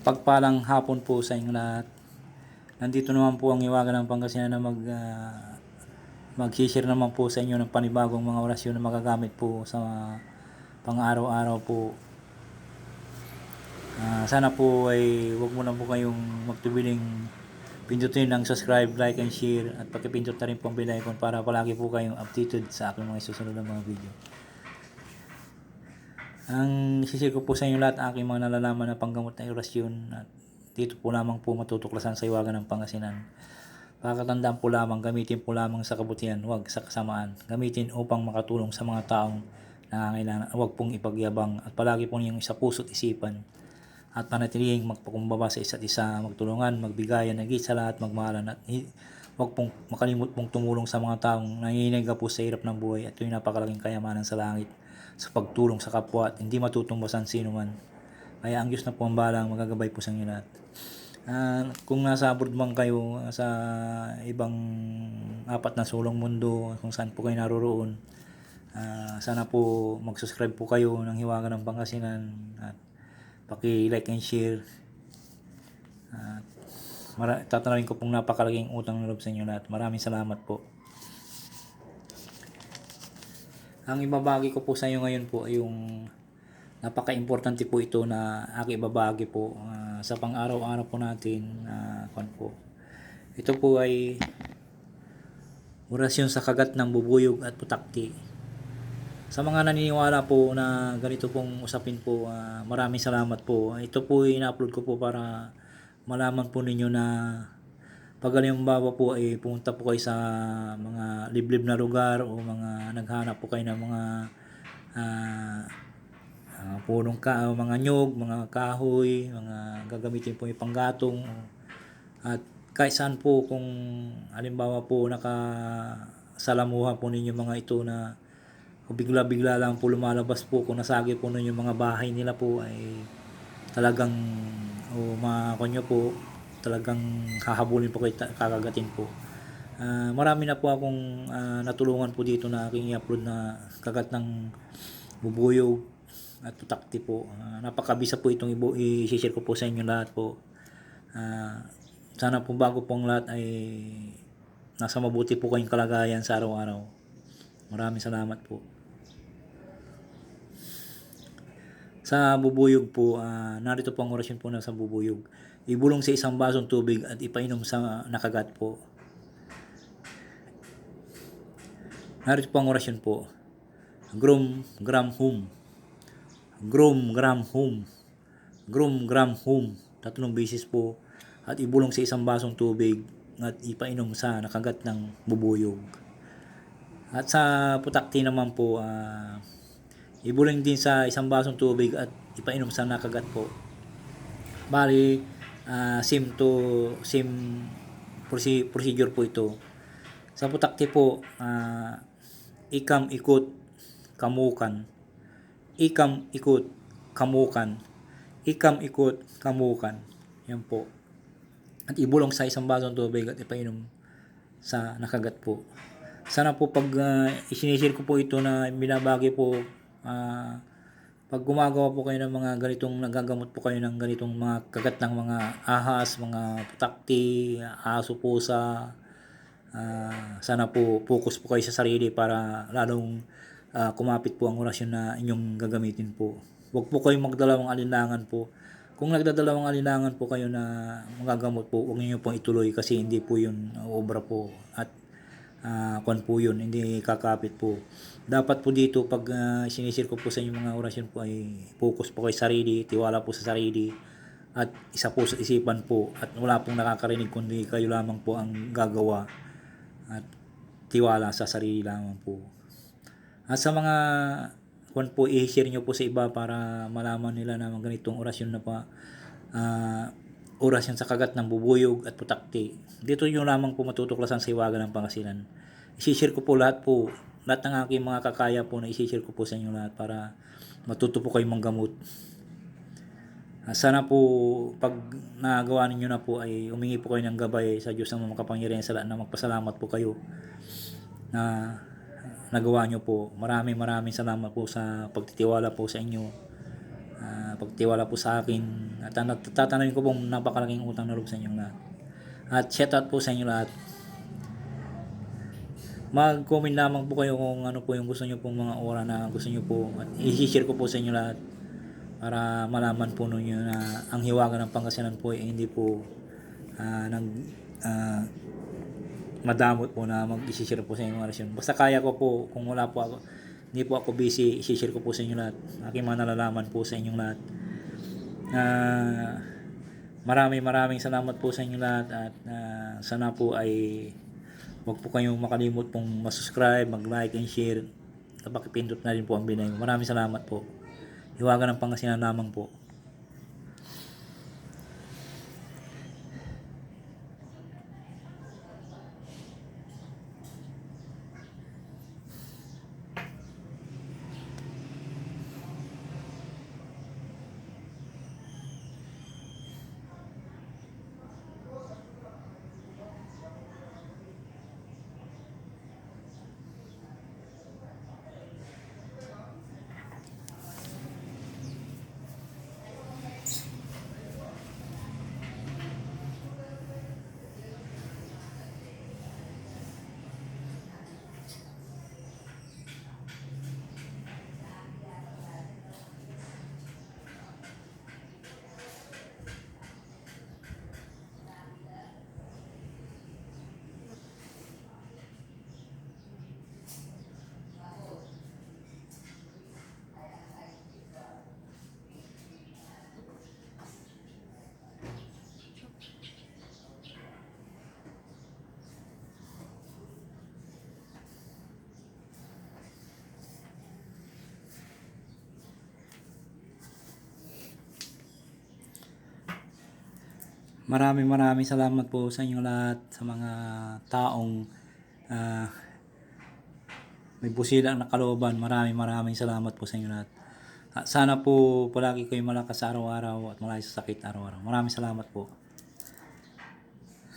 Pagpalang hapon po sa inyo lahat. Nandito naman po ang iwagan ng Pangasinan na mag uh, mag-share naman po sa inyo ng panibagong mga orasyon na magagamit po sa pang-araw-araw po. Ah, sana po ay wag mo na po kayong magtubiling pindutin ng subscribe, like, and share at pakipindot na rin po ang bell icon para palagi po kayong updated sa aking mga susunod na mga video. Ang sisir ko po sa inyo lahat aking mga nalalaman na panggamot na orasyon at dito po lamang po matutuklasan sa iwagan ng Pangasinan. Pakatandaan po lamang, gamitin po lamang sa kabutihan, huwag sa kasamaan. Gamitin upang makatulong sa mga taong nangangailangan. Huwag pong ipagyabang at palagi po niyong isa puso't isipan. At panatiling magpakumbaba sa isa't isa, magtulungan, magbigayan, nagit sa lahat, magmahalan at huwag pong makalimut pong tumulong sa mga taong nanginginig po sa hirap ng buhay at ito'y napakalaking kayamanan sa langit sa pagtulong sa kapwa at hindi matutumbasan sino man. Kaya ang Diyos na po ang balang magagabay po sa inyo lahat. Ah, kung nasa abroad man kayo sa ibang apat na sulong mundo kung saan po kayo naroroon ah, sana po mag-subscribe po kayo ng Hiwaga ng Pangasinan at paki-like and share at mara- tatanawin ko pong napakalaking utang na loob sa inyo lahat maraming salamat po ang ibabagi ko po sa inyo ngayon po ay yung napaka-importante po ito na aking ibabagi po ah, sa pang-araw-araw po natin na po. Ito po ay orasyon sa kagat ng bubuyog at putakti. Sa mga naniniwala po na ganito pong usapin po, ah, maraming salamat po. Ito po ay ina-upload ko po para malaman po ninyo na pag halimbawa po ay pumunta po kayo sa mga liblib na lugar o mga naghanap po kayo ng mga ah, ah, punong ka, mga nyog, mga kahoy, mga gagamitin po yung panggatong. At kahit saan po kung halimbawa po nakasalamuha po ninyo mga ito na bigla-bigla lang po lumalabas po kung nasagi po ninyo mga bahay nila po ay talagang o mga kanyo po talagang hahabulin po kayo kakagatin po Ah, marami na po akong ah, natulungan po dito na aking i-upload na kagat ng bubuyog at tutakti po. Ah, napakabisa po itong i-share ko po sa inyo lahat po. Ah, sana po bago pong lahat ay nasa mabuti po kayong kalagayan sa araw-araw. Maraming salamat po. Sa bubuyog po, ah, narito po ang orasyon po na sa bubuyog. Ibulong sa isang basong tubig at ipainom sa nakagat po. Narito po ang orasyon po. Grum, gram, hum. Grum, gram, hum. Grum, gram, hum. Tatlong beses po. At ibulong sa isang basong tubig at ipainom sa nakagat ng bubuyog. At sa putakti naman po, ah, ibulong din sa isang basong tubig at ipainom sa nakagat po. Bali, ah, same to same proce- procedure po ito. Sa putakti po, ah, ikam ikot kamukan. Ikam ikot kamukan. Ikam ikot kamukan. Yan po. At ibulong sa isang basong tubig at ipainom sa nakagat po. Sana po pag uh, isinishare ko po ito na binabagi po ah, pag gumagawa po kayo ng mga ganitong nagagamot po kayo ng ganitong mga kagat ng mga ahas, mga putakti, aso, pusa, Ah, sana po focus po kayo sa sarili para lalong ah, kumapit po ang orasyon na inyong gagamitin po. Huwag po kayong magdalawang alinlangan po. Kung nagdadalawang alinlangan po kayo na magagamot po, huwag niyo pong ituloy kasi hindi po yun uh, obra po at uh, kwan po yun, hindi kakapit po. Dapat po dito pag uh, sinisir ko po sa inyong mga orasyon po ay focus po kay sarili, tiwala po sa sarili at isa po sa isipan po at wala pong nakakarinig kundi kayo lamang po ang gagawa at tiwala sa sarili lamang po. At sa mga kung po i-share nyo po sa iba para malaman nila na ganitong orasyon na pa ah, orasyon sa kagat ng bubuyog at putakti. Dito nyo lamang po matutuklasan sa iwaga ng Pangasinan. I-share ko po lahat po, lahat ng aking mga kakaya po na i-share ko po sa inyo lahat para matuto po kayong manggamot. Ah, Sana po pag nagawa ninyo na po ay umingi po kayo ng gabay sa Diyos ng makapangyarihan sa lahat na magpasalamat po kayo na nagawa nyo po. Maraming maraming salamat po sa pagtitiwala po sa inyo. Ah, pagtiwala po sa akin at uh, tatanungin ko pong napakalaking utang na loob sa inyong lahat. At shout out po sa inyo lahat. Mag-comment lamang po kayo kung ano po yung gusto nyo pong mga ora na gusto nyo po at i-share ko po sa inyo lahat para malaman po ninyo na ang hiwaga ng Pangasinan po ay hindi po ah, nag ah, madamot po na mag-share po sa inyo mga relasyon. Basta kaya ko po kung wala po ako hindi po ako busy, i-share ko po sa inyo lahat. Aking mga nalalaman po sa inyong lahat. Ah, maraming maraming salamat po sa inyo lahat at ah, sana po ay Huwag po kayong makalimot pong masubscribe, mag-like and share. At pakipindot na rin po ang binay. Maraming salamat po. Hiwaga ng Pangasinan lamang po. Maraming maraming salamat po sa inyo lahat sa mga taong ah, may busilang na kalooban. Maraming maraming salamat po sa inyo lahat. At sana po palagi kayo malakas araw-araw at malayo sa sakit araw-araw. Maraming salamat po.